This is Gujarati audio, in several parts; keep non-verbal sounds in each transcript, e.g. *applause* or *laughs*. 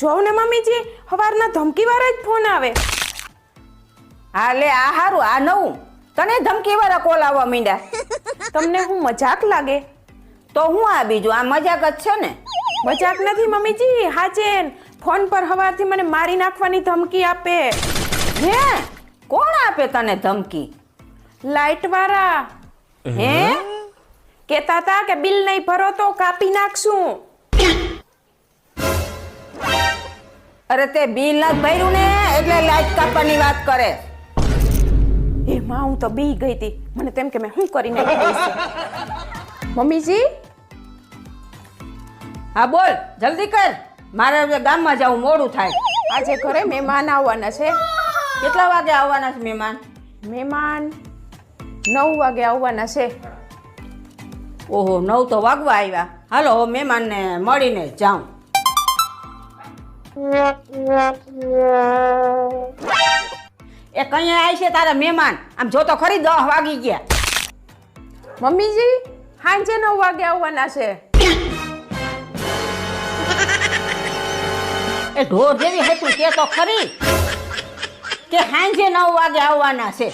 જોવ ને મમ્મીજી સવારના ધમકીવાળા જ ફોન આવે. હા લે આ હારું આ નવું. તને ધમકી વાળા કોલ આવવા માંડ્યા. *laughs* તમને હું મજાક લાગે? તો હું આ બીજું આ મજાક જ છે ને? મજાક નથી મમ્મીજી હાચેન ફોન પર હવારથી મને મારી નાખવાની ધમકી આપે. હે? કોણ આપે તને ધમકી? લાઈટ વાળા. હે? કેતા તા કે બિલ નહીં ભરો તો કાપી નાખશું. અરે તે બિલ નથી ભર્યું ને એટલે લાઈટ કાપવાની વાત કરે. એ માં હું તો બી ગઈ હતી. મને તેમ કે મેં શું કરી નાખ્યું મમ્મીજી? હા બોલ જલ્દી કર. મારે ગામમાં જવું મોડું થાય. આજે ઘરે મહેમાન આવવાના છે. કેટલા વાગે આવવાના છે મહેમાન? મહેમાન નવ વાગે આવવાના છે. ઓહો નવ તો વાગવા આવ્યા. હાલો મહેમાનને મળીને જાઉં. એ કઈ આવી છે તારા મહેમાન? આમ જો તો ખરી દસ વાગી ગયા. મમ્મીજી સાંજે નવ વાગે આવવાના છે. એ ઢોર જેવી હતું કે તો ખરી. કે સાંજે નવ વાગે આવવાના છે.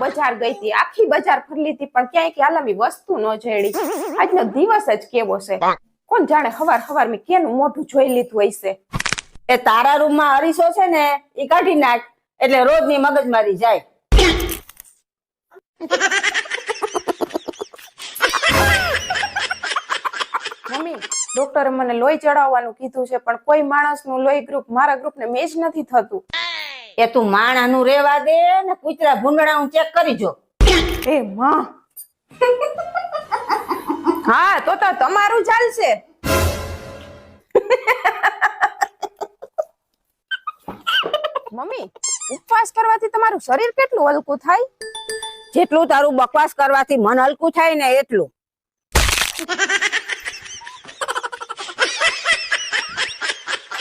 બજાર ગઈ હતી. આખી બજાર ફરલી હતી પણ ક્યાંય કે આલમી વસ્તુ ન જડી આજનો દિવસ જ કેવો છે. કોણ જાણે હવાર હવાર મેં કેનું મોઢું જોઈ લીધું હશે એ તારા રૂમમાં અરીસો છે ને એ કાઢી નાખ, એટલે રોજની મગજમારી જાય. મમ્મી ડોક્ટરે મને લોહી ચડાવવાનું કીધું છે, પણ કોઈ માણસનું લોહી ગ્રુપ મારા ગ્રુપને મેચ નથી થતું. એ તું માણાનું રેવા દે ને કૂતરા ભૂંડણા હું ચેક કરી જો. એ માં. હા તો તો તમારું ચાલશે મમ્મી ઉપવાસ કરવાથી તમારું શરીર કેટલું હલકું થાય? જેટલું તારું બકવાસ કરવાથી મન હલકું થાય ને એટલું.